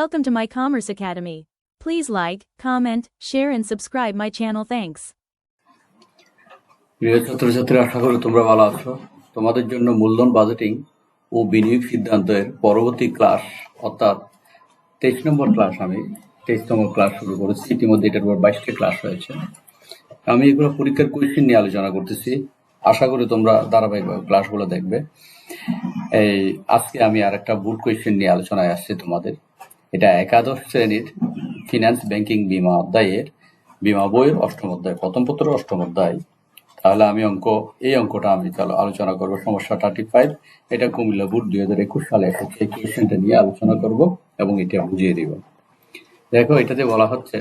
Welcome to my Commerce Academy. Please like, comment, share and subscribe my channel. Thanks. প্রিয় ছাত্রছাত্রী আশা করি তোমরা ভালো আছো। তোমাদের জন্য মূলধন বাজেটিং ও বিনিয়োগ সিদ্ধান্তের পরবর্তী ক্লাস অর্থাৎ তেইশ নম্বর ক্লাস আমি তেইশ নম্বর ক্লাস শুরু করেছি। ইতিমধ্যে এটার উপর বাইশটা ক্লাস হয়েছে। আমি এগুলো পরীক্ষার কোয়েশ্চেন নিয়ে আলোচনা করতেছি। আশা করি তোমরা ধারাবাহিকভাবে ক্লাসগুলো দেখবে। এই আজকে আমি আর একটা বুট কোয়েশ্চেন নিয়ে আলোচনায় আসছি তোমাদের। এটা একাদশ শ্রেণির ফিনান্স ব্যাংকিং বিমা অধ্যায়ের বিমা বইয়ের অষ্টম অধ্যায়, প্রথম পত্র অষ্টম অধ্যায়। তাহলে আমি অঙ্ক, এই অঙ্কটা আমি তাহলে আলোচনা করব সমস্যা থার্টি ফাইভ এটা কুমিল্লা বুট দুই হাজার একুশ সালে এই কোয়েশ্চেনটা নিয়ে আলোচনা করব এবং এটা বুঝিয়ে দিব। দেখো, এটাতে বলা হচ্ছে,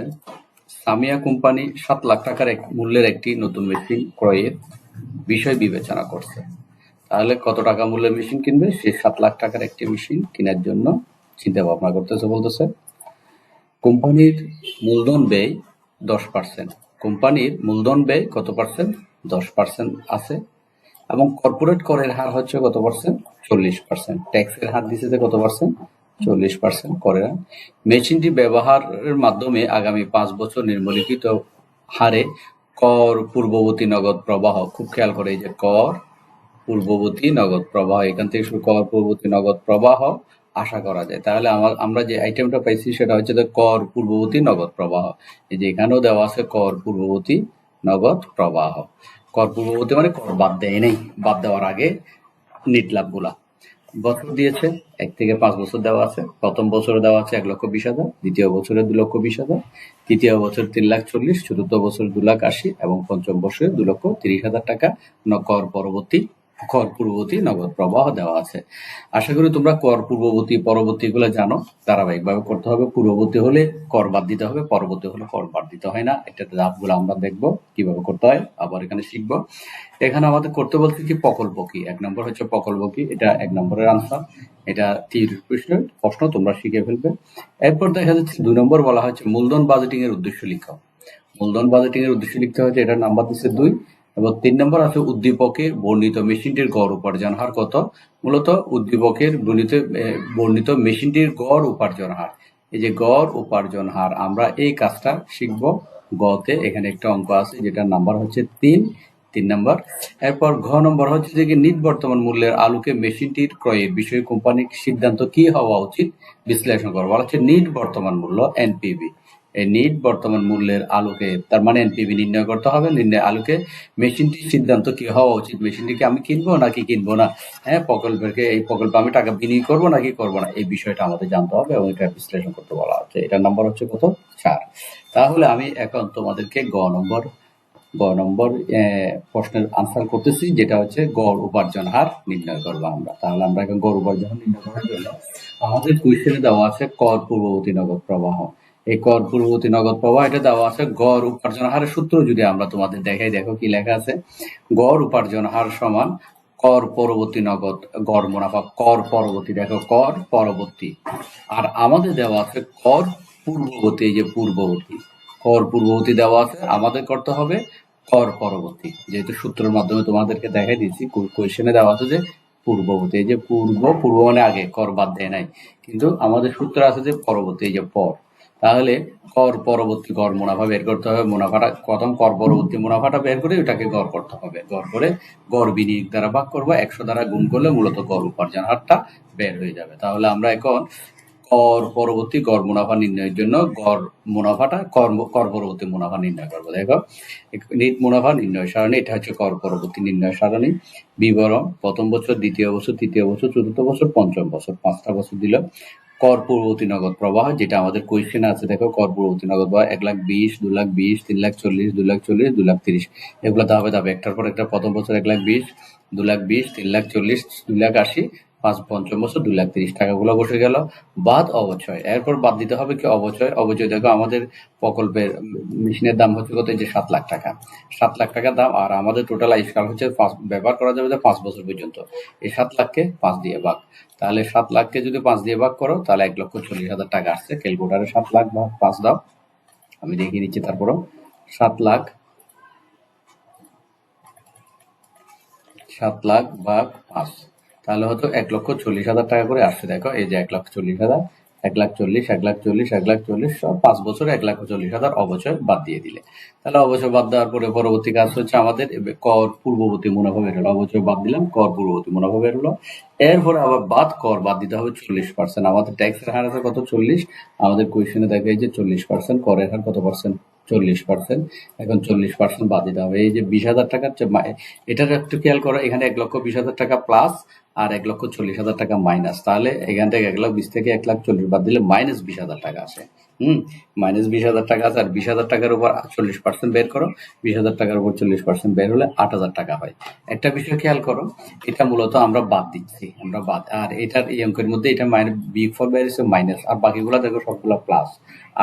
সামিয়া কোম্পানি সাত লাখ টাকার এক মূল্যের একটি নতুন মেশিন ক্রয়ের বিষয় বিবেচনা করছে। তাহলে কত টাকা মূল্যের মেশিন কিনবে? সে সাত লাখ টাকার একটি মেশিন কেনার জন্য চিন্তা ভাবনা করতেছে, বলতেছে, কোম্পানির মূলধন ব্যয় দশ পার্সেন্ট কোম্পানির মূলধন ব্যয় কত পার্সেন্ট দশ পার্সেন্ট আছে। এবং কর্পোরেট করের হার হচ্ছে কত পার্সেন্ট চল্লিশ পার্সেন্ট ট্যাক্সের হার দিচ্ছে কত পার্সেন্ট চল্লিশ পার্সেন্ট করে হার। মেশিনটি ব্যবহারের মাধ্যমে আগামী পাঁচ বছর নিম্নলিখিত হারে কর পূর্ববর্তী নগদ প্রবাহ, খুব খেয়াল করে এই যে কর পূর্ববর্তী নগদ প্রবাহ, এখান থেকে শুরু কর পূর্ববর্তী নগদ প্রবাহ আশা করা যায়। তাহলে আমার যে আইটেমটা পাইছি সেটা হচ্ছে যে কর পূর্ববর্তী নগদ প্রবাহ। এই যে এখানেও দেওয়া আছে কর পূর্ববর্তী নগদ প্রবাহ। কর পূর্ববর্তী মানে কর বাদ দেয় নেই। বাদ দেওয়ার আগে নিট লাভগুলা বছর দিয়েছে, এক থেকে পাঁচ বছর দেওয়া আছে। প্রথম বছরে দেওয়া আছে এক লক্ষ বিশ হাজার, দ্বিতীয় বছরে দু লক্ষ বিশ হাজার, তৃতীয় বছর তিন লাখ চল্লিশ, চতুর্থ বছর দু লাখ আশি এবং পঞ্চম বছরে দু লক্ষ তিরিশ হাজার টাকা ন- কর পরবর্তী কর পূর্ববর্তী নগদ প্রবাহ দেওয়া আছে। আশা করি তোমরা কর পূর্ববর্তী, পরবর্তী গুলো জানো। ধারাবাহিকভাবে করতে হবে। পূর্ববর্তী হলে কর বাদ দিতে হবে। পরবর্তী হলে কর বাদ দিতে হয় না। এটা ধাপগুলো আমরা দেখব কীভাবে করতে হয়। আবার এখানে শিখব। এখানে আমাদের করতে বলতে কি প্রকল্প কি? এক নম্বর হচ্ছে প্রকল্প কি? এটা এক নম্বরের আনসার এটা তিরিশ প্রশ্ন প্রশ্ন, তোমরা শিখে ফেলবে। এরপর দেখা যাচ্ছে দুই নম্বর বলা হচ্ছে মূলধন বাজেটিং এর উদ্দেশ্য লিখো। মূলধন বাজেটিং এর উদ্দেশ্য লিখতে হচ্ছে এটার নাম্বার দিচ্ছে দুই। এবং তিন নম্বর আছে উদ্দীপকে বর্ণিত মেশিনটির গড় উপার্জন হার কত? মূলত উদ্দীপকের বর্ণিত বর্ণিত মেশিনটির গড় উপার্জন হার। এই যে গড় উপার্জন হার, আমরা এই কাজটা শিখব গতে। এখানে একটা অঙ্ক আছে যেটার নাম্বার হচ্ছে তিন তিন নম্বর। এরপর ঘ নম্বর হচ্ছে যে নিট বর্তমান মূল্যের আলুকে মেশিনটির ক্রয়ের বিষয়ে কোম্পানির সিদ্ধান্ত কি হওয়া উচিত বিশ্লেষণ করা বলা হচ্ছে নিট বর্তমান মূল্য এনপিবি এই নিট বর্তমান মূল্যের আলুকে, তার মানে এনপিবি নির্ণয় করতে হবে, নির্ণয় আলোকে মেশিনটির সিদ্ধান্ত কি হওয়া উচিত? মেশিনটিকে আমি কিনবো নাকি কিনবো না? হ্যাঁ প্রকল্পের এই প্রকল্পে আমি টাকা বিনিয়োগ করব নাকি করব না? এই বিষয়টা আমাদের জানতে হবে এবং এটা বিশ্লেষণ করতে বলা হচ্ছে এটার নাম্বার হচ্ছে কত? চার। তাহলে আমি এখন তোমাদেরকে গ নম্বর গ নম্বর প্রশ্নের আনসার করতেছি, যেটা হচ্ছে গড় উপার্জন হার নির্ণয় করব আমরা। তাহলে আমরা এখন গড় উপার্জন নির্ণয় করার জন্য আমাদের কুইশনে দেওয়া আছে কর পূর্ববর্তী নগদ প্রবাহ। এই কর পূর্ববর্তী নগদ প্রবাহ এটা দেওয়া আছে, গড় উপার্জন হারের সূত্র যদি আমরা তোমাদের দেখাই, দেখো কি লেখা আছে। গড় উপার্জন হার সমান কর পরবর্তী নগদ, গড় মুনাফা, কর পরবর্তী, দেখো কর পরবর্তী। আর আমাদের দেওয়া আছে কর পূর্ববর্তী, এই যে পূর্ববর্তী। কর পূর্ববর্তী দেওয়া আছে আমাদের করতে হবে কর পরবর্তী। যেহেতু সূত্রের মাধ্যমে তোমাদেরকে দেখাই দিচ্ছি কোয়েশনে দেওয়া আছে যে পূর্ববর্তী, এই যে পূর্ব পূর্ব মানে আগে, কর বাদ দেয় নাই। কিন্তু আমাদের সূত্র আছে যে পরবর্তী, এই যে পর। তাহলে কর পরবর্তী কর মুনাফা বের করতে হবে। মুনাফাটা প্রথম কর পরবর্তী মুনাফাটা বের করে ওটাকে গড় করতে হবে। গড় করে গড় বিনিয়োগ দ্বারা ভাগ করব। একশো দ্বারা গুণ করলে মূলত গড় উপার্জন হারটা বের হয়ে যাবে। তাহলে আমরা এখন কর পরবর্তী গড় মুনাফা নির্ণয়ের জন্য গড় মুনাফাটা কর কর পরবর্তী মুনাফা নির্ণয় করব। দেখো নিট মুনাফা নির্ণয় সারণী, এটা হচ্ছে কর পরবর্তী নির্ণয় সারণী। বিবরণ, প্রথম বছর, দ্বিতীয় বছর, তৃতীয় বছর, চতুর্থ বছর, পঞ্চম বছর, পাঁচটা বছর দিল। কর পূর্ববর্তী নগদ প্রবাহ, যেটা আমাদের কোয়েশ্চেন আছে, দেখো, কর পূর্ববর্তী নগদ প্রবাহ, এক লাখ বিশ, দু লাখ বিশ, তিন লাখ চল্লিশ, দু লাখ চল্লিশ, দু লাখ তিরিশ। এগুলো ধাপে ধাপে, একটার পর একটা, প্রথম বছর এক লাখ বিশ, দু লাখ বিশ, তিন লাখ চল্লিশ দুই লাখ আশি পাঁচ পঞ্চম বছর দুই লাখ তিরিশ টাকাগুলো বসে গেল। বাদ অবচয়। এরপর বাদ দিতে হবে কি অবচয়? অবচয় দেখো, আমাদের প্রকল্পের মেশিনের দাম হচ্ছে কত? যে সাত লাখ টাকা। সাত লাখ টাকা দাম, আর আমাদের টোটাল আইসকাল হচ্ছে পাঁচ, ব্যবহার করা যাবে যে পাঁচ বছর পর্যন্ত। এই সাত লাখকে পাঁচ দিয়ে ভাগ। তাহলে সাত লাখকে যদি পাঁচ দিয়ে ভাগ করো, তাহলে এক লক্ষ চল্লিশ হাজার টাকা আসছে। ক্যালকুলেটারে সাত লাখ ভাগ পাঁচ দাও। আমি দেখিয়ে দিচ্ছি তারপরও। সাত লাখ সাত লাখ ভাগ পাঁচ। তাহলে হয়তো এক লক্ষ চল্লিশ হাজার টাকা করে আসছে, দেখো, এই যে এক লক্ষ চল্লিশ হাজার, এক লাখ চল্লিশ, এক লাখ চল্লিশ, এক লাখ চল্লিশ, সব পাঁচ বছরে এক লাখ চল্লিশ হাজার অবচয় বাদ দিয়ে দিলে। তাহলে অবচয় বাদ দেওয়ার পরে পরবর্তী কাজ হচ্ছে আমাদের কর পূর্ববর্তী মুনাফা বের হলো, অবচয় বাদ দিলাম, কর পূর্ববর্তী মুনাফা বের হলো। এরপরে আবার বাদ কর বাদ দিতে হবে চল্লিশ পার্সেন্ট আমাদের ট্যাক্সের হার আছে কত? চল্লিশ। আমাদের কোয়েশনে দেখা যে চল্লিশ পার্সেন্ট করের হার কত পার্সেন্ট চল্লিশ পার্সেন্ট এখন চল্লিশ পার্সেন্ট বাদ দিতে হবে। এই যে বিশ হাজার টাকার এটার একটু খেয়াল করো, এখানে এক লক্ষ বিশ হাজার টাকা প্লাস আর এক লক্ষ চল্লিশ হাজার টাকা মাইনাস তাহলে এখান থেকে এক লাখ বিশ থেকে এক লাখ চল্লিশ বাদ দিলে মাইনাস বিশ হাজার টাকা আসে হুম? মাইনাস বিশ হাজার টাকা আছে আর বিশ হাজার টাকার উপর চল্লিশ পার্সেন্ট বের করো। বিশ হাজার টাকার উপর চল্লিশ পার্সেন্ট বের হলে আট হাজার টাকা হয়। একটা বিষয় খেয়াল করো, এটা মূলত আমরা বাদ দিচ্ছি, আমরা বাদ আর এটার এই অঙ্কের মধ্যে এটা মাইনাস বি ফর বেরিয়েছে মাইনাস আর বাকিগুলো দেখো সবগুলো প্লাস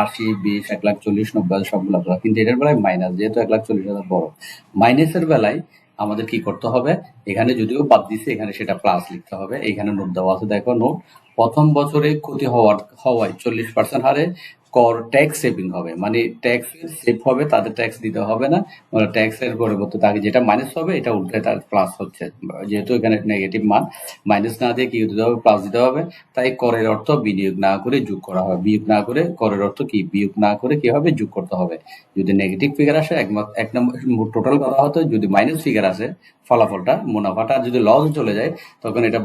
আশি, বিশ, এক লাখ চল্লিশ, নব্বই, সবগুলো প্লাস কিন্তু এটার বেলায় মাইনাস যেহেতু এক লাখ চল্লিশ হাজার বড়। মাইনাসের বেলায় আমাদের কি করতে হবে? এখানে যদিও বাদ দিছে, এখানে সেটা প্লাস লিখতে হবে। এখানে নোট দেওয়া আছে। দেখো নোট প্রথম বছরে ক্ষতি হওয়ার, হওয়ায় চল্লিশ পার্সেন্ট হারে কর ট্যাক্স সেভিং হবে। মানে ট্যাক্স সেভ হবে, তাদের ট্যাক্স দিতে হবে না। মানে ট্যাক্সের পরিবর্তে তাকে যেটা মাইনাস হবে, এটা উল্টে তার প্লাস হচ্ছে। যেহেতু এখানে নেগেটিভ মান মাইনাস না দিয়ে কি দিতে হবে? প্লাস দিতে হবে। তাই করের অর্থ বিনিয়োগ না করে যোগ করা হবে। বিয়োগ না করে করের অর্থ কি? বিয়োগ না করে কি হবে যোগ করতে হবে? যদি নেগেটিভ ফিগার আসে, এক নম্বর টোটাল কথা হতো, যদি মাইনাস ফিগার আসে ফলাফলটা, মুনাফাটা যদি লস চলে যায়, তখন এটা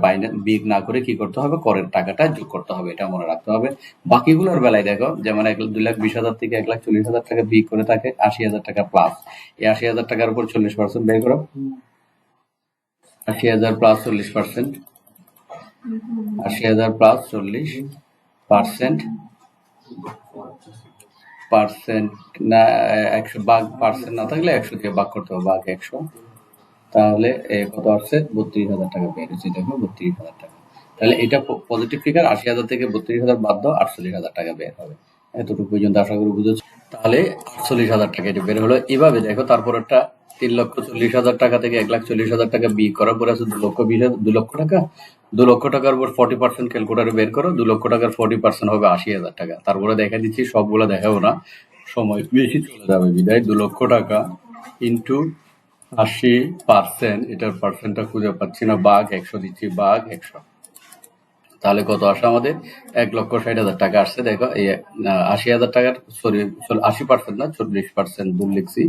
বিয়োগ না করে কি করতে হবে? করের টাকাটা যোগ করতে হবে, এটা মনে রাখতে হবে। বাকিগুলোর বেলায় দেখো, যেমন এক দুই লাখ, বিশ হাজার থেকে এক লাখ চল্লিশ হাজার টাকা বিয়োগ করে থাকে, আশি হাজার টাকা প্লাস এই আশি হাজার টাকার উপর চল্লিশ পার্সেন্ট ব্যয় করো। আশি হাজার প্লাস চল্লিশ পার্সেন্ট আশি হাজার প্লাস চল্লিশ পার্সেন্ট পার্সেন্ট না, একশো, বাঘ পার্সেন্ট না থাকলে একশো দিয়ে বাঘ করতে হবে, বাঘ একশো। তাহলে কত আসছে? বত্রিশ হাজার টাকা বের হচ্ছে দেখো, বত্রিশ হাজার টাকা। তাহলে এটা পজিটিভ ফিগার আশি হাজার থেকে বত্রিশ হাজার বাদ দাও, আটচল্লিশ হাজার টাকা বের হবে। এতটুকু পর্যন্ত আশা করি বুঝেছ। তাহলে, আটচল্লিশ হাজার টাকা এটা বের হলো। এভাবে দেখো তারপর একটা তিন লক্ষ চল্লিশ হাজার টাকা থেকে এক লাখ চল্লিশ হাজার টাকা বিয়ে করার পরে আছে দু লক্ষ বিশ দু লক্ষ টাকা। দু লক্ষ টাকার উপর ফর্টি পার্সেন্ট ক্যালকুলেটারে বের করো, দু লক্ষ টাকার ফর্টি পার্সেন্ট হবে আশি হাজার টাকা। তারপরে দেখা দিচ্ছি, সবগুলো দেখাবো না। সময় বেশি চলে যাবে, বিদায়। দু লক্ষ টাকা ইন্টু আশি পার্সেন্ট এটার পার্সেন্টটা খুঁজে পাচ্ছি না, বাঘ একশো দিচ্ছি, বাঘ একশো। তাহলে কত আসে আমাদের? এক লক্ষ ষাট হাজার টাকা আসছে, দেখো, এই আশি হাজার টাকার, সরি আশি পার্সেন্ট না, চল্লিশ পার্সেন্ট দূর লিখছি।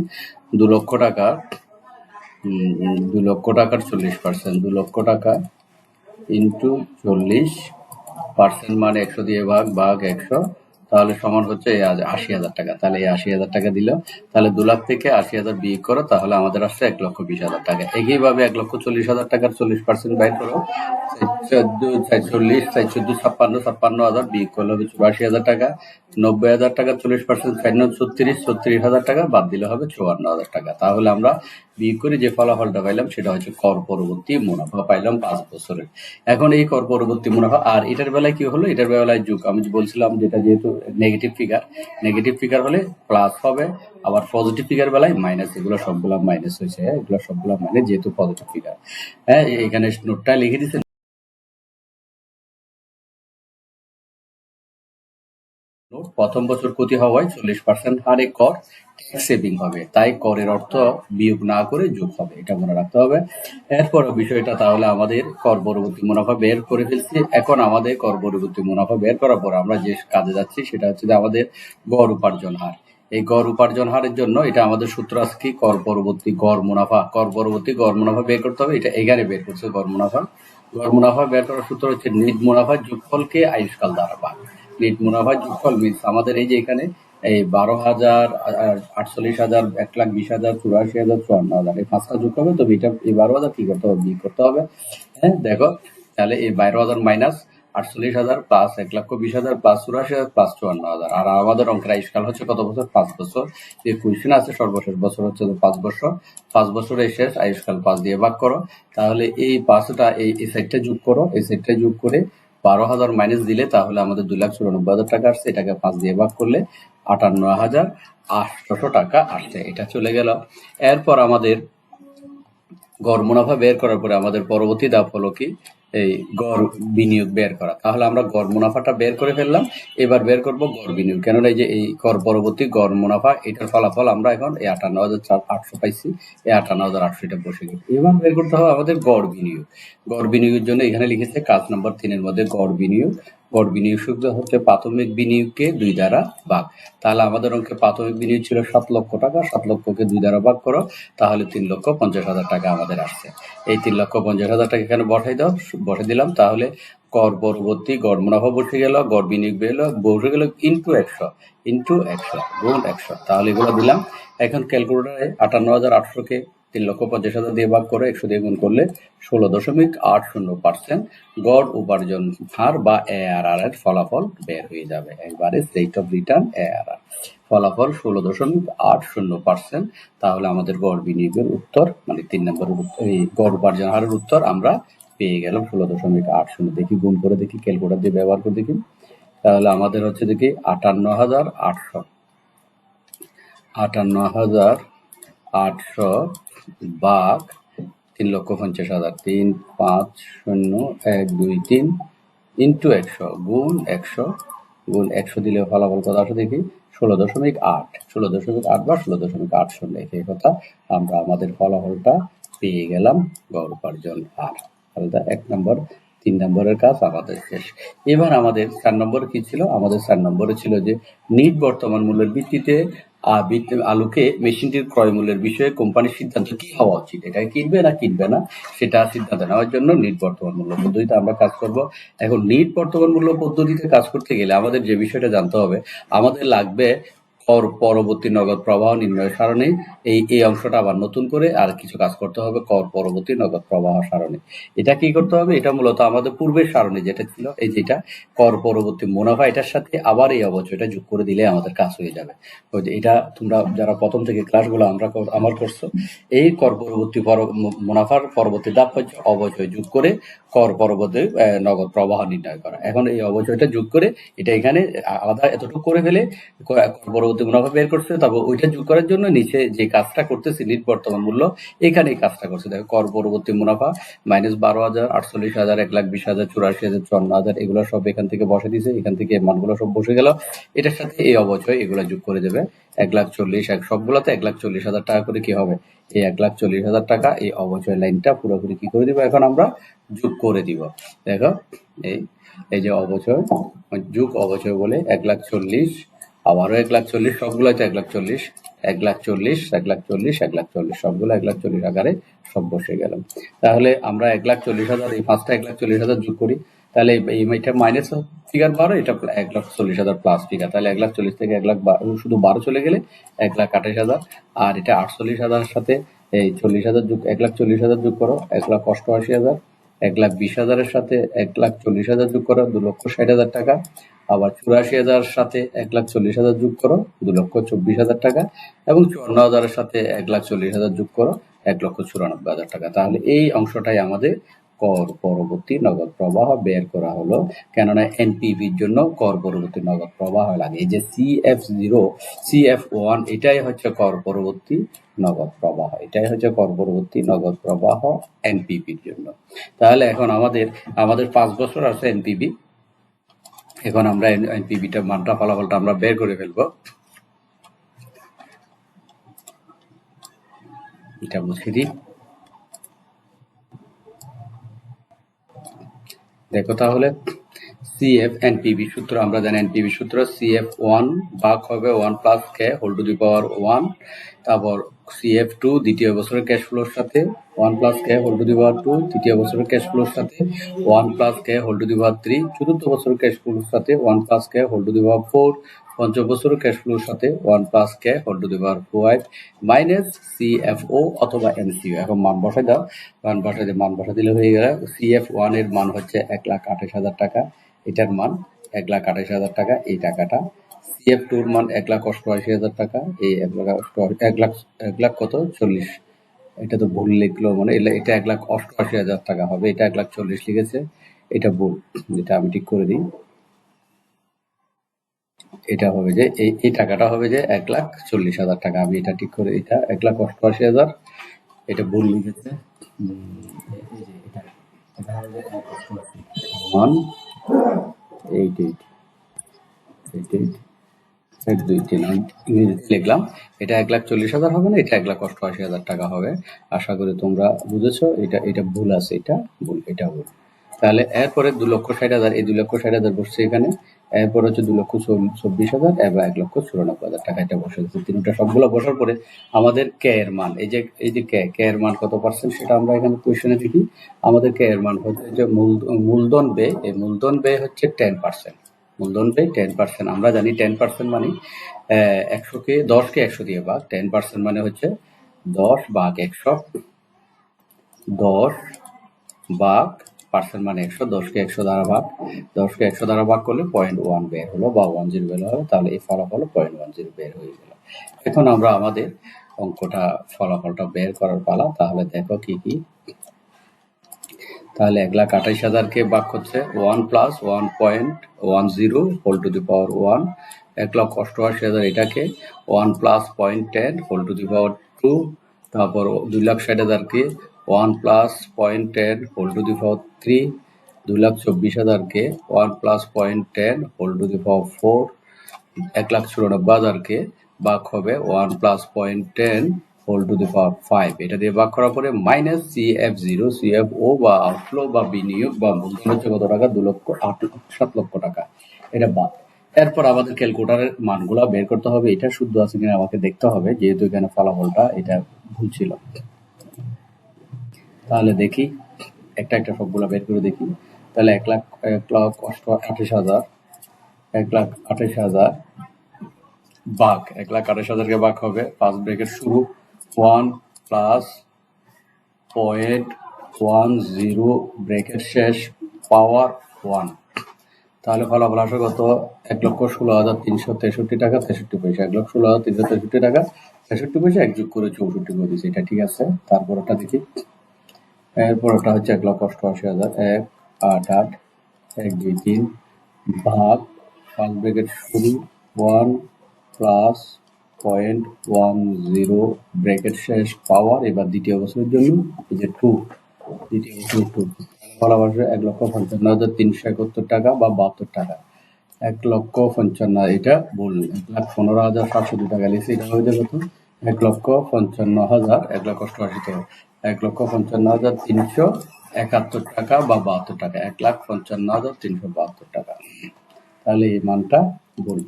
দু লক্ষ টাকা দু লক্ষ টাকার চল্লিশ পার্সেন্ট দু লক্ষ টাকা ইন্টু চল্লিশ পার্সেন্ট মানে একশো দিয়ে ভাগ ভাগ একশো। তাহলে সমান হচ্ছে আশি হাজার টাকা। তাহলে এই আশি হাজার টাকা দিল। তাহলে দু লাখ থেকে আশি হাজার বিয়ে করো, তাহলে আমাদের আসছে এক লক্ষ বিশ হাজার টাকা। একইভাবে এক লক্ষ চল্লিশ হাজার টাকার চল্লিশ পার্সেন্ট ব্যয় করো। চোদ্দ চল্লিশ চোদ্দ ছাপ্পান্ন ছাপ্পান্ন হাজার হাজার টাকা, নব্বই হাজার টাকা, চল্লিশ পার্সেন্ট ছত্রিশ ছত্রিশ হাজার টাকা, বাদ দিলে হবে হাজার টাকা। তাহলে আমরা বিয়োগ করে যে ফলাফলটা পাইলাম, সেটা হচ্ছে কর পরবর্তী মুনাফা পাইলাম পাঁচ বছরের। এখন এই কর পরবর্তী মুনাফা, আর এটার বেলায় কি হলো? এটার বেলায় যুগ, আমি বলছিলাম যেটা যেহেতু নেগেটিভ ফিগার নেগেটিভ ফিগার হলে প্লাস হবে, আবার পজিটিভ ফিগার বেলায় মাইনাস এগুলো সবগুলা মাইনাস হয়েছে হ্যাঁ এগুলো সবগুলা মাইনাস যেহেতু পজিটিভ ফিগার হ্যাঁ এখানে নোটটা লিখে দিচ্ছে। প্রথম বছর ক্ষতি হওয়ায় চল্লিশ পার্সেন্ট হারে কর সেভিং হবে। তাই করের অর্থ বিয়োগ না করে যোগ হবে, এটা মনে রাখতে হবে। এরপর বিষয়টা তাহলে আমাদের কর পরবর্তী মুনাফা বের করে ফেলছি। এখন আমাদের কর পরবর্তী মুনাফা বের করার পর আমরা যে কাজে যাচ্ছি, সেটা হচ্ছে যে আমাদের গড় উপার্জন হার। এই গড় উপার্জন হারের জন্য এটা আমাদের সূত্র আছে কি? কর পরবর্তী গড় মুনাফা, কর পরবর্তী গড় মুনাফা বের করতে হবে। এটা এগারে বের করছে গড় মুনাফা। গড় মুনাফা বের করার সূত্র হচ্ছে নিট মুনাফা যোগফলকে আয়ুষ্কাল দ্বারা ভাগ নেট মুনাফা যোগফল মিনস আমাদের এই যে এখানে, এই বারো হাজার আটচল্লিশ হাজার, এক লাখ বিশ হাজার, চুরাশি হাজার, চুয়ান্ন হাজার। এই পাঁচটা যোগ হবে তো এটা, এই বারো হাজার কি করতে হবে? বিয়োগ করতে হবে। হ্যাঁ দেখো, তাহলে এই বারো হাজার মাইনাস আটচল্লিশ হাজার প্লাস এক লক্ষ বিশ হাজার, প্লাস চুরাশি হাজার, প্লাস চুয়ান্ন হাজার। আর আমাদের অঙ্কের আয়ুষ্কাল হচ্ছে কত বছর? পাঁচ বছর। যে কুইশন আছে, সর্বশেষ বছর হচ্ছে পাঁচ বছর। পাঁচ বছরের শেষ আয়ুষ্কাল পাঁচ দিয়ে ভাগ করো। তাহলে এই পাঁচটা এই সাইডটা যোগ করো। এই সাইডটা যোগ করে বারো হাজার মাইনাস দিলে তাহলে আমাদের দুই লাখ চুরানব্বই হাজার টাকা আসছে। এটাকে পাঁচ দিয়ে ভাগ করলে আটান্ন হাজার আটশোশো টাকা আসছে। এটা চলে গেল। এরপর আমাদের গড় মুনাফা বের করার পরে আমাদের পরবর্তী ধাপ হলো কি? এই গড় বিনিয়োগ বের করা। তাহলে আমরা গড় মুনাফাটা বের করে ফেললাম, এবার বের করব গড় বিনিয়োগ। কেননা এই যে এই কর পরবর্তী গড় মুনাফা, এটার ফলাফল আমরা এখন এই আটান্ন হাজার আটশো পাইছি, এই আটান্ন হাজার আটশো এটা বসে গেছে। এবার বের করতে হবে আমাদের গড় বিনিয়োগ। গড় বিনিয়োগের জন্য এখানে লিখেছে কাজ নাম্বার তিনের মধ্যে গড় বিনিয়োগ। গড় বিনিয়োগ হচ্ছে প্রাথমিক বিনিয়োগকে দুই দ্বারা ভাগ। তাহলে আমাদের অঙ্কে প্রাথমিক বিনিয়োগ ছিল সাত লক্ষ টাকা, সাত লক্ষকে দুই দ্বারা ভাগ করো, তাহলে তিন লক্ষ পঞ্চাশ হাজার টাকা আমাদের আসছে। এই তিন লক্ষ পঞ্চাশ হাজার টাকা এখানে বসাই দাও, বসাই দিলাম, তাহলে কর পরবর্তী, গড় মুনাফা বসে গেল, গড় বিনিয়োগ বেরোল বসে গেল ইন্টু একশো ইন্টু একশো, গুণ একশো। তাহলে এগুলো দিলাম। এখন ক্যালকুলেটারে আটান্ন হাজার আটশোকে তিন লক্ষ পঞ্চাশ হাজার দিয়ে ভাগ করে একশো দিয়ে গুণ করলে ষোলো দশমিক আট শূন্য পার্সেন্ট গড় উপার্জন হার বা এআরআর এর ফলাফল বের হয়ে যাবে। একবারে রেট অফ রিটার্ন এআরআর ফলাফল ষোলো দশমিক আট শূন্য পার্সেন্ট। তাহলে আমাদের গড় বিনিয়োগের উত্তর মানে তিন উত্তর, এই গড় উপার্জন হারের উত্তর আমরা পেয়ে গেলাম ষোলো দশমিক আট শূন্য। দেখি, গুণ করে দেখি ক্যালকুলেটার দিয়ে ব্যবহার করে দেখি। তাহলে আমাদের হচ্ছে দেখি আটান্ন হাজার আটশো। আটান্ন হাজার আটশো বাঘ, তিন লক্ষ পঞ্চাশ হাজার তিন, পাঁচ শূন্য এক দুই তিন ইন্টু একশো গুণ একশো গুণ একশো দিলে ফলাফল কত আসে দেখি? ষোলো দশমিক আট। ষোলো দশমিক আট বা ষোলো দশমিক আট শূন্য এই কথা আমরা আমাদের ফলাফলটা পেয়ে গেলাম গড় উপার্জন আর তাহলে এক নম্বর, তিন নম্বরের কাজ আমাদের শেষ। এবার আমাদের চার নম্বর কি ছিল? আমাদের চার নম্বরে ছিল যে নিট বর্তমান মূল্যের ভিত্তিতে আলুকে মেশিনটির ক্রয়মূল্যের বিষয়ে কোম্পানির সিদ্ধান্ত কি হওয়া উচিত? এটা কিনবে না কিনবে না, সেটা সিদ্ধান্ত নেওয়ার জন্য নিট বর্তমান মূল্য পদ্ধতিতে আমরা কাজ করব। এখন নিট বর্তমান মূল্য পদ্ধতিতে কাজ করতে গেলে আমাদের যে বিষয়টা জানতে হবে, আমাদের লাগবে পরবর্তী নগদ প্রবাহ নির্ণয় সারণী এই এই অংশটা আবার নতুন করে আর কিছু কাজ করতে হবে কর পরবর্তী নগদ প্রবাহ সারণী। এটা কি করতে হবে? এটা মূলত আমাদের পূর্বের সারণী যেটা ছিল, এই যেটা কর পরবর্তী মুনাফা, এটার সাথে আবার এই অবচয়টা যোগ করে দিলে আমাদের কাজ হয়ে যাবে। এটা তোমরা যারা প্রথম থেকে ক্লাসগুলো আমরা আমার করছ, এই কর পরবর্তী পর- মুনাফার পরবর্তী ধাপ হচ্ছে অবচয় যোগ করে কর পরবর্তী নগদ প্রবাহ নির্ণয় করা। এখন এই অবচয়টা যোগ করে এটা এখানে আলাদা এতটুকু করে ফেলে কর পরবর্তী মুনাফা বের করছে, তারপর ওইটা যোগ করার জন্য নিচে যে কাজটা করতেছি, নিট বর্তমান মূল্য এখানে এই কাজটা করছে। দেখো, কর পরবর্তী মুনাফা মাইনাস বারো হাজার, আটচল্লিশ হাজার, এক লাখ বিশ হাজার, চুরাশি হাজার, চুয়ান্ন হাজার, এগুলো সব এখান থেকে বসে দিছে। এখান থেকে মানগুলো সব বসে গেল। এটার সাথে এই অবচয়, এগুলো যোগ করে দেবে। এক লাখ চল্লিশ, এক সবগুলোতে এক লাখ চল্লিশ হাজার টাকা করে কি হবে? এই এক লাখ চল্লিশ হাজার টাকা, এই অবচয় লাইনটা পুরোপুরি কি করে দিব? এখন আমরা যোগ করে দিব। দেখো, এই এই যে অবচয়, যুগ অবচয় বলে এক লাখ চল্লিশ আবারও এক লাখ চল্লিশ সবগুলোতে এক লাখ চল্লিশ এক লাখ চল্লিশ এক লাখ চল্লিশ এক লাখ চল্লিশ সবগুলো এক লাখ চল্লিশ আকারে সব বসে গেলাম তাহলে আমরা এক লাখ চল্লিশ হাজার এই পাঁচটা এক লাখ চল্লিশ হাজার যোগ করি তাহলে এটা মাইনাস ফিগার বারো এটা এক লাখ চল্লিশ হাজার প্লাস ফিগার তাহলে এক লাখ চল্লিশ থেকে এক লাখ শুধু বারো চলে গেলে এক লাখ আঠাশ হাজার আর এটা আটচল্লিশ হাজার সাথে এই চল্লিশ হাজার যোগ এক লাখ চল্লিশ হাজার যোগ করো এক লাখ অষ্টআশি হাজার এক লাখ বিশ হাজারের সাথে এক লাখ চল্লিশ হাজার যোগ করো, দু লক্ষ ষাট হাজার টাকা। আবার চুরাশি হাজার সাথে এক লাখ চল্লিশ হাজার যোগ করো, দু লক্ষ চব্বিশ হাজার টাকা। এবং চুয়ান্ন হাজারের সাথে এক লাখ চল্লিশ হাজার যোগ করো, এক লক্ষ চুরানব্বই হাজার টাকা। তাহলে এই অংশটাই আমাদের কর পরবর্তী নগদ প্রবাহ বের করা হলো। কেননা এনপিভির জন্য কর পরবর্তী নগদ প্রবাহ লাগে। এই যে সিএফ জিরো সিএফ ওয়ান এটাই হচ্ছে কর পরবর্তী নগদ প্রবাহ। এটাই হচ্ছে কর পরবর্তী নগদ প্রবাহ এনপিপির জন্য। তাহলে এখন আমাদের আমাদের পাঁচ বছর আছে এনপিবি এখন আমরা এনপিবিটা মানটা, ফলাফলটা আমরা বের করে ফেলব। এটা মুছে দিই। দেখো তাহলে। সিএফ এনপিবি সূত্র, আমরা জানি এনপিবি সূত্র সিএফ ওয়ান ভাগ হবে one plus k whole to the power one তারপর সিএফ টু দ্বিতীয় বছরের ক্যাশ ফ্লোর সাথে one plus k whole to the power two তৃতীয় বছরের ক্যাশ ফ্লোর সাথে one plus k whole to the power three চতুর্থ বছরের ক্যাশ ফ্লোর সাথে one plus k whole to the power four পঞ্চম বছরের ক্যাশ ফ্লোর সাথে one plus k whole to the power five minus CFO অথবা NCO এখন মান বসাই দাও, মান বসাই মান বসা দিলে হয়ে গেল সিএফ ওয়ানের মান হচ্ছে এক লাখ আঠাশ হাজার টাকা এটার মান এক লাখ আঠাশ হাজার টাকা, এই টাকাটা। সিএফ টুর মান এক লাখ অষ্টআশি হাজার টাকা, এই এক লাখ এক লাখ এক লাখ কত? চল্লিশ। এটা তো ভুল লিখলো মানে এটা এক লাখ অষ্টআশি হাজার টাকা হবে, এটা এক লাখ চল্লিশ লিখেছে। এটা ভুল এটা আমি ঠিক করে দিই। এটা হবে যে, এই টাকাটা হবে যে এক লাখ চল্লিশ হাজার টাকা, আমি এটা ঠিক করে, এটা এক লাখ অষ্টআশি হাজার। এটা ভুল লিখেছে। ওয়ান লিখলাম। এটা এক লাখ চল্লিশ হাজার হবে না? এটা এক লাখ অষ্টআশি হাজার টাকা হবে। আশা করি তোমরা বুঝেছ, এটা এটা ভুল আছে, এটা ভুল এটা ভুল। তাহলে এরপরে দু লক্ষ ষাট হাজার, এই দু লক্ষ ষাট হাজার বসছে এখানে। এরপর হচ্ছে দু লক্ষ চব্বিশ হাজার এবং এক লক্ষ চুরানব্বই হাজার টাকা এটা বসে গেছে। তিনটা সবগুলো বসার পরে আমাদের কে মান? এই যে এই যে কে কে মান কত পার্সেন্ট সেটা আমরা এখানে কোয়েশনে দেখি। আমাদের কে মান হচ্ছে যে মূল- মূলধন ব্যয়, এই মূলধন ব্যয় হচ্ছে টেন পার্সেন্ট মূলধন ব্যয় টেন পার্সেন্ট আমরা জানি টেন পার্সেন্ট মানে একশোকে দশকে একশো দিয়ে ভাগ। টেন পার্সেন্ট মানে হচ্ছে দশ ভাগ একশো। দশ ভাগ পার্সেন্ট মানে একশো, দশকে একশো দ্বারা ভাগ দশকে একশো দ্বারা ভাগ করলে পয়েন্ট ওয়ান বের হলো বা ওয়ান জিরো বের হলো, তাহলে এই ফলাফল পয়েন্ট ওয়ান জিরো বের হয়ে গেল। এখন আমরা আমাদের অঙ্কটা, ফলাফলটা বের করার পালা, তাহলে দেখো কি কি। তাহলে এক লাখ আঠাইশ হাজারকে ভাগ হচ্ছে one plus one point one zero whole to the power one এক লক্ষ অষ্টআশি হাজার এটাকে one plus point ten whole to the power two তারপর দুই লাখ ষাট হাজারকে one plus point ten whole to the power three দুই লাখ চব্বিশ হাজারকে one plus point ten whole to the power four এক লাখ চুরানব্বই হাজারকে ভাগ হবে one plus point ten whole to the power five এটা দিয়ে ভাগ করার পরে minus C F zero C F O বা আউটফ্লো বা বিনিয়োগ বা মূলধন হচ্ছে কত টাকা? দু লক্ষ আট লক্ষ সাত লক্ষ টাকা। এটা বাদ। এরপর আমাদের ক্যালকুলেটারের মানগুলো বের করতে হবে। এটা শুদ্ধ আছে কিনা আমাকে দেখতে হবে, যেহেতু এখানে ফলাফলটা এটা ভুল ছিল। তাহলে দেখি, একটা একটা সবগুলো বের করে দেখি। তাহলে এক লাখ এক লাখ অষ্ট আঠাশ হাজার, এক লাখ আঠাশ হাজার বাঘ, এক লাখ আঠাশ হাজারকে বাঘ হবে। পাঁচ ব্রেকের শুরু one plus point one zero ব্রেকের শেষ পাওয়ার ওয়ান তাহলে ফলাফল আসে কত এক লক্ষ ষোলো হাজার তিনশো তেষট্টি টাকা, তেষট্টি পয়সা। এক লক্ষ ষোলো হাজার তিনশো তেষট্টি টাকা, তেষট্টি পয়সা এক যোগ করে চৌষট্টি করে দিয়েছে। এটা ঠিক আছে? তারপর ওটা দেখি। এরপর ওটা হচ্ছে এক লক্ষ অষ্টআশি হাজার, এক, আট আট, এক, দুই, তিন, ভাগ ফার্স্ট ব্রেকেট শুরু, one plus point one zero bracket শেষ পাওয়ার, এবার দ্বিতীয় বছরের জন্য, এই যে টু দ্বিতীয় বছর টু ফলাফল আসবে এক লক্ষ পঞ্চান্ন হাজার তিনশো একাত্তর টাকা বা বাহাত্তর টাকা। এক লক্ষ পঞ্চান্ন, এটা ভুল এক লাখ পনেরো হাজার সাতশো দু টাকা লিখছে এটা হয়ে যাবে এক লক্ষ পঞ্চান্ন হাজার, এক লক্ষ অষ্টআশি টাকা। এক লক্ষ পঞ্চান্ন হাজার তিনশো একাত্তর টাকা বা বাহাত্তর টাকা, এক লাখ পঞ্চান্ন হাজার তিনশো বাহাত্তর টাকা। তাহলে এই মানটা ভুল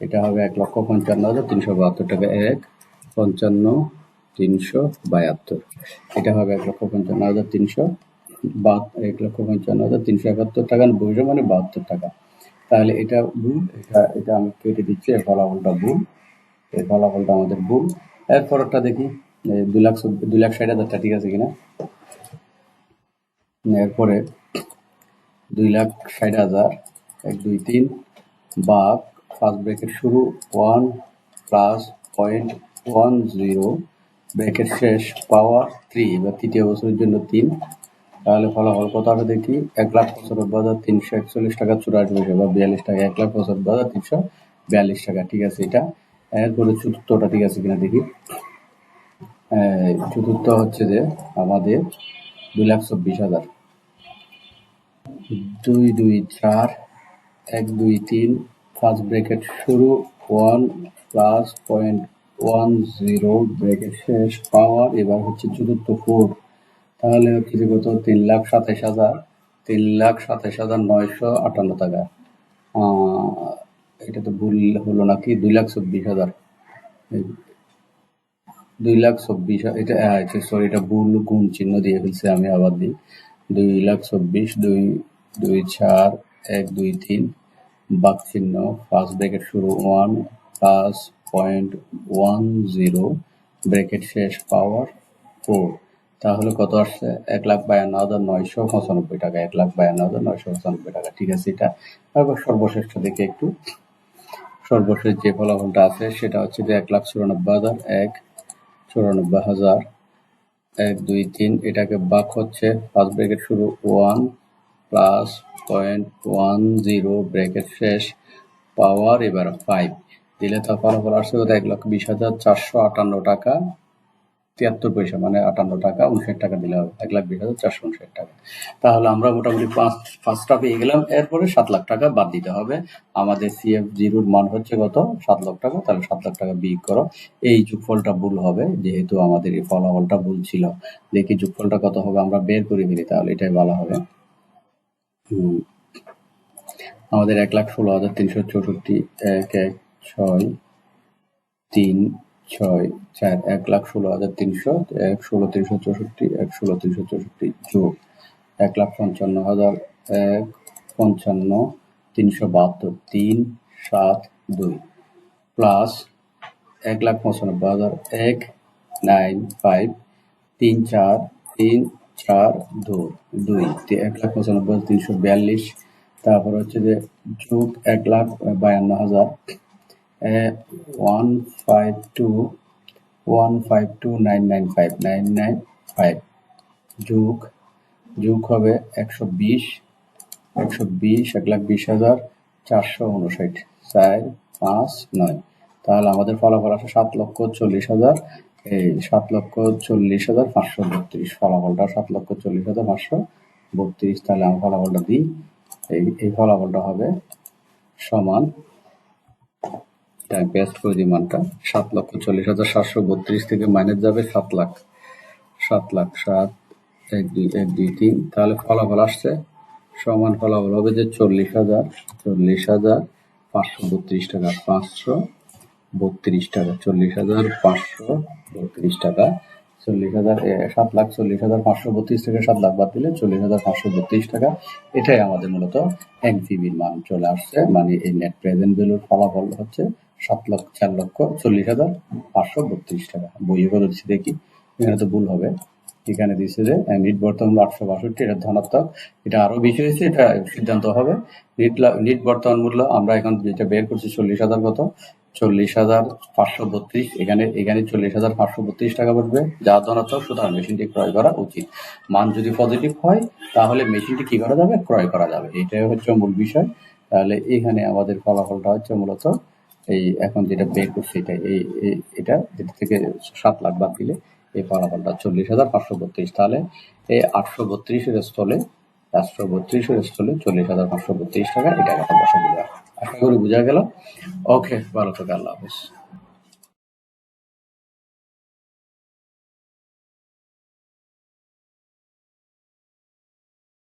এটা হবে এক লক্ষ পঞ্চান্ন হাজার তিনশো বাহাত্তর টাকা, এক পঞ্চান্ন তিনশো বাহাত্তর এটা হবে এক লক্ষ পঞ্চান্ন হাজার তিনশো বা এক লক্ষ পঞ্চান্ন হাজার তিনশো একাত্তর টাকা বইটা মানে বাহাত্তর টাকা। তাহলে এটা ভুল, এটা এটা আমি কেটে দিচ্ছি এই ফলাফলটা ভুল এই ফলাফলটা আমাদের ভুল। এরপরটা দেখি। দুই লাখ দুই লাখ ষাট হাজারটা ঠিক আছে কিনা? এরপরে দুই লাখ ষাট হাজার, এক, দুই, তিন বা ফার্স্ট ব্রেকেট শুরু, one, plus point one zero bracket শেষ, পাওয়ার থ্রি, এবার তৃতীয় বছরের জন্য তিন। তাহলে ফলাফল কত হবে দেখি? এক লাখ পঁচানব্বই হাজার তিনশো একচল্লিশ টাকা চুরাশি পয়সা বা বিয়াল্লিশ টাকা, এক লাখ পঁচানব্বই হাজার তিনশো বিয়াল্লিশ টাকা, ঠিক আছে এটা? এরপরে চতুর্থটা ঠিক আছে কিনা দেখি। চতুর্থ হচ্ছে যে আমাদের দুই লাখ চব্বিশ হাজার। দুই দুই, চার, এক, দুই, তিন ফার্স্ট ব্রেকেট শুরু, one plus point one zero bracket শেষ, পাওয়ার এবার হচ্ছে চতুর্থ ফোর। তাহলে হচ্ছে যে কত? তিন লাখ সাতাইশ হাজার, তিন লাখ সাতাইশ হাজার নয়শো আটান্ন টাকা। এটা তো ভুল হলো নাকি? দুই লাখ চব্বিশ হাজার। দুই লাখ চব্বিশ এটা সরি এটা ভুল গুণ চিহ্ন দিয়ে ফেলছে, আমি আবার দিই। দুই লাখ চব্বিশ, দুই দুই চার, এক, দুই, তিন, বাক চিহ্ন ফার্স্ট ব্র্যাকেট শুরু one plus point one zero bracket শেষ পাওয়ার ফোর তাহলে কত আসছে? এক লাখ বায়ান্ন হাজার নয়শো পঁচানব্বই টাকা, এক লাখ বায়ান্ন হাজার নয়শো পঁচানব্বই টাকা, ঠিক আছে, এটা? তারপর সর্বশ্রেষ্ঠ দেখে একটু। সর্বশেষ যে ফলাফলটা আছে, সেটা হচ্ছে যে এক লাখ চুরানব্বই হাজার, এক চুরানব্বই হাজার। এক, দুই, তিন, এটাকে বাক হচ্ছে। ফার্স্ট ব্রেকেট শুরু one plus point one zero bracket শেষ পাওয়ার এবার ফাইভ দিলে তার ফলাফল আসছে এক লক্ষ বিশ হাজার চারশো আটান্ন টাকা। তিয়াত্তর পয়সা মানে আটান্ন টাকা, উনষাট টাকা দিলে হবে, এক লাখ বিশ হাজার চারশো উনষাট টাকা। তাহলে আমরা মোটামুটি পাঁচ পাঁচটা পেয়ে গেলাম, এরপরে সাত লাখ টাকা বাদ দিতে হবে। আমাদের সিএফ জিরোর মান হচ্ছে কত? সাত লাখ টাকা, তাহলে সাত লাখ টাকা বিয়োগ করো। এই যোগফলটা ভুল হবে, যেহেতু আমাদের এই ফলাফলটা ভুল ছিল। দেখি যুগফলটা কত হবে, আমরা বের করে ফেলি, তাহলে এটাই ভালো হবে। আমাদের এক লাখ ষোলো হাজার তিনশো চৌষট্টি, এক এক, ছয়, তিন ছয় চার এক লাখ ষোলো হাজার তিনশো, এক ষোলো তিনশো চৌষট্টি, এক ষোলো তিনশো চৌষট্টি যোগ এক লাখ পঞ্চান্ন হাজার এক পঞ্চান্ন তিনশো বাহাত্তর, তিন সাত দুই। প্লাস এক লাখ পঁচানব্বই হাজার এক নাইন ফাইভ, তিন চার তিন চার দুই দুই। এক লাখ পঁচানব্বই হাজার তিনশো বিয়াল্লিশ। তারপর হচ্ছে যে যোগ এক লাখ বায়ান্ন হাজার one five two one five two nine nine five nine nine five যোগ যোগ হবে একশো বিশ একশো বিশ, এক লাখ বিশ হাজার চারশো উনষাট, চার, পাঁচ, নয়। তাহলে আমাদের ফলাফল আসে সাত লক্ষ চল্লিশ হাজার, এই সাত লক্ষ চল্লিশ হাজার পাঁচশো বত্রিশ। ফলাফলটা সাত লক্ষ চল্লিশ হাজার পাঁচশো বত্রিশ। তাহলে আমি ফলাফলটা দিই। এই এই ফলাফলটা হবে সমান এটা বেস্ট মানটা সাত লক্ষ চল্লিশ হাজার সাতশো বত্রিশ থেকে মাইনাস যাবে সাত লাখ। সাত লাখ সাত, এক দুই এক দুই তিন। তাহলে ফলাফল আসছে সমান ফলাফল হবে যে চল্লিশ হাজার চল্লিশ হাজার পাঁচশো বত্রিশ টাকা, পাঁচশো বত্রিশ টাকা, চল্লিশ হাজার পাঁচশো বত্রিশ টাকা, চল্লিশ হাজার সাত লাখ চল্লিশ হাজার পাঁচশো বত্রিশ থেকে সাত লাখ বাদ দিলে চল্লিশ হাজার পাঁচশো বত্রিশ টাকা। এটাই আমাদের মূলত এক জিবির মান চলে আসছে মানে এই নেট প্রেজেন্ট ভ্যালুর ফলাফল হচ্ছে সাত লক্ষ চার লক্ষ, চল্লিশ হাজার পাঁচশো বত্রিশ টাকা। বইয়ে করে দিচ্ছি, দেখি। এখানে তো ভুল হবে। এখানে দিচ্ছে যে নিট বর্তমান আটশো বাষট্টি, এটা ধনাত্মক। এটা আরও বেশি হয়েছে, এটা সিদ্ধান্ত হবে। নিট নিট বর্তমান মূল্য, আমরা এখন যেটা বের করছি, চল্লিশ হাজার কত? চল্লিশ হাজার পাঁচশো বত্রিশ। এখানে এখানে চল্লিশ হাজার পাঁচশো বত্রিশ টাকা বসবে। যা ধনাত্মক, সুতরাং মেশিনটি ক্রয় করা উচিত। মান যদি পজিটিভ হয়, তাহলে মেশিনটি কি করা যাবে? ক্রয় করা যাবে। এটাই হচ্ছে মূল বিষয়। তাহলে এখানে আমাদের ফলাফলটা হচ্ছে মূলত এই এখন যেটা বের করছে এটা, এই, এই- এটা যেটা থেকে সাত লাখ বাদ দিলে এই ফলাফলটা চল্লিশ হাজার পাঁচশো বত্রিশ। তাহলে এই আটশো বত্রিশের স্থলে, আটশো বত্রিশের স্থলে চল্লিশ হাজার পাঁচশো বত্রিশ টাকা এটা টাকাটা বসে দিলে আশা করি বোঝা গেল। ওকে, ভালো থাকে, আল্লাহ হাফিজ।